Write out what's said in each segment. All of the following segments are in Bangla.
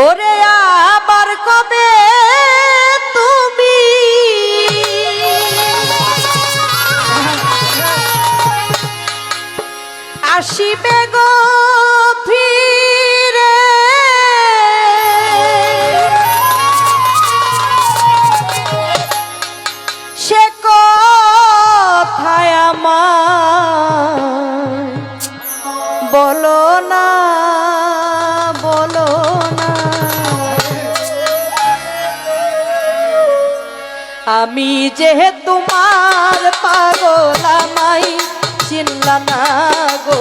por আমি যে তোমার পাগলা মাই চিনলাম গো।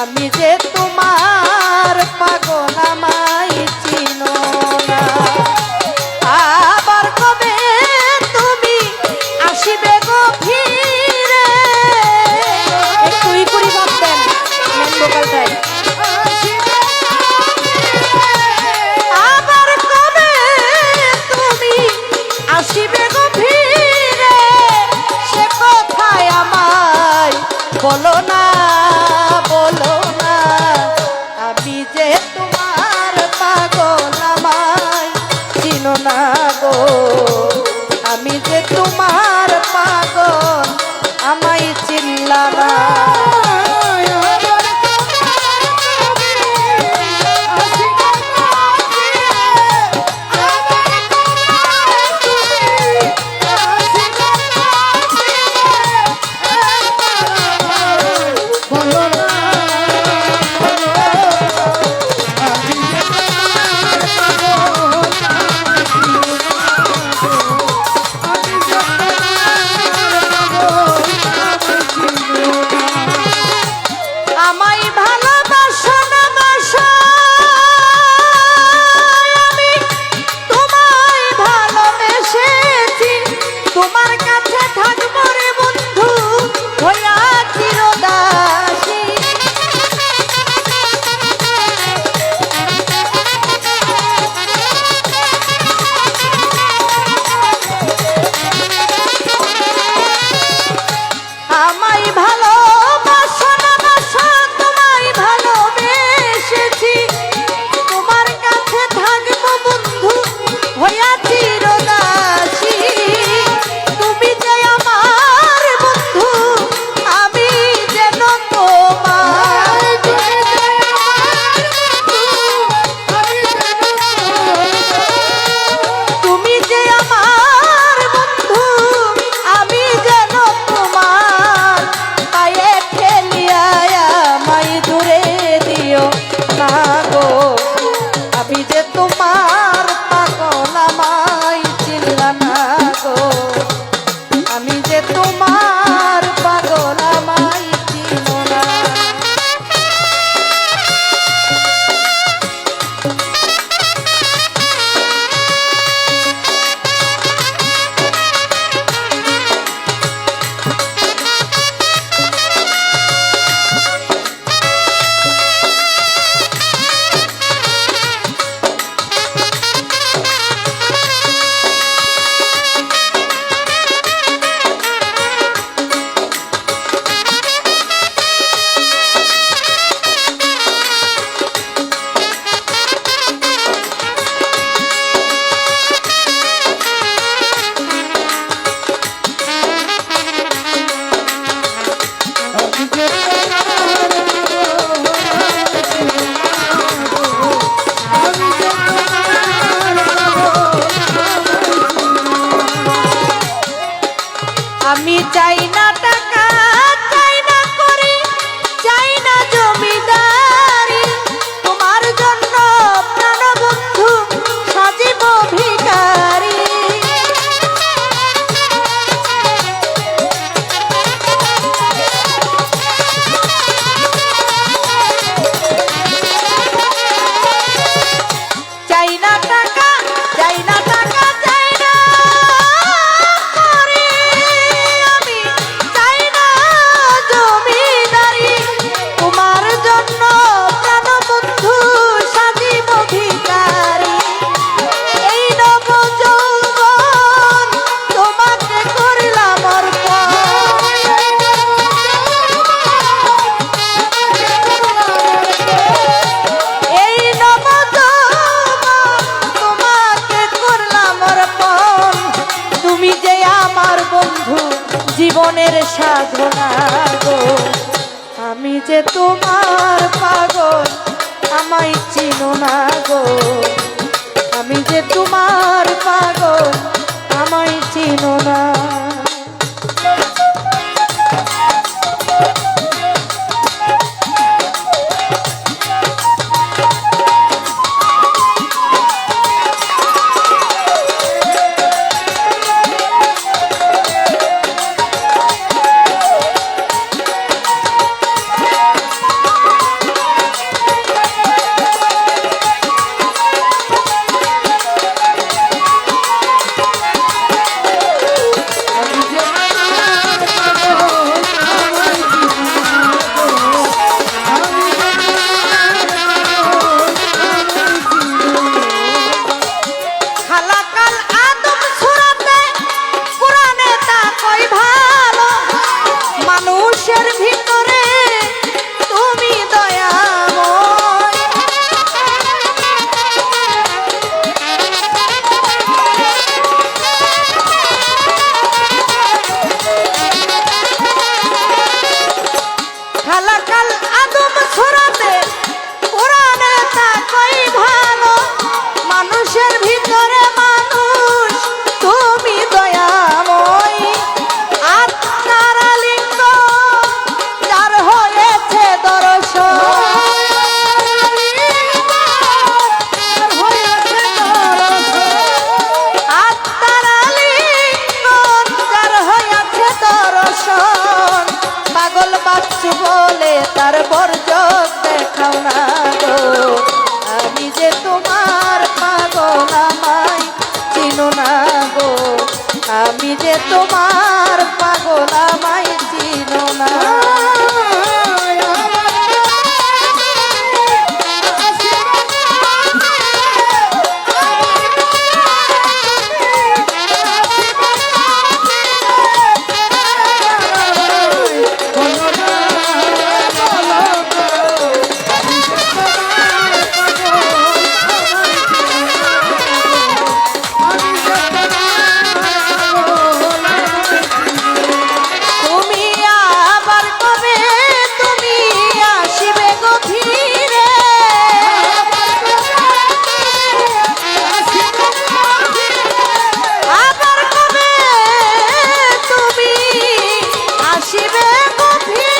আমি যে তোমার পাগল গো। আমি যে তোমার মনের সাধনা গো। আমি যে তোমার পাগল আমায় চিনো না গো। কাল তার বর্জক দেখাও না গো। আমি যে তোমার পাগল আমায় চিনো না গো। আমি যে তোমার পাগল আমায় Yeah.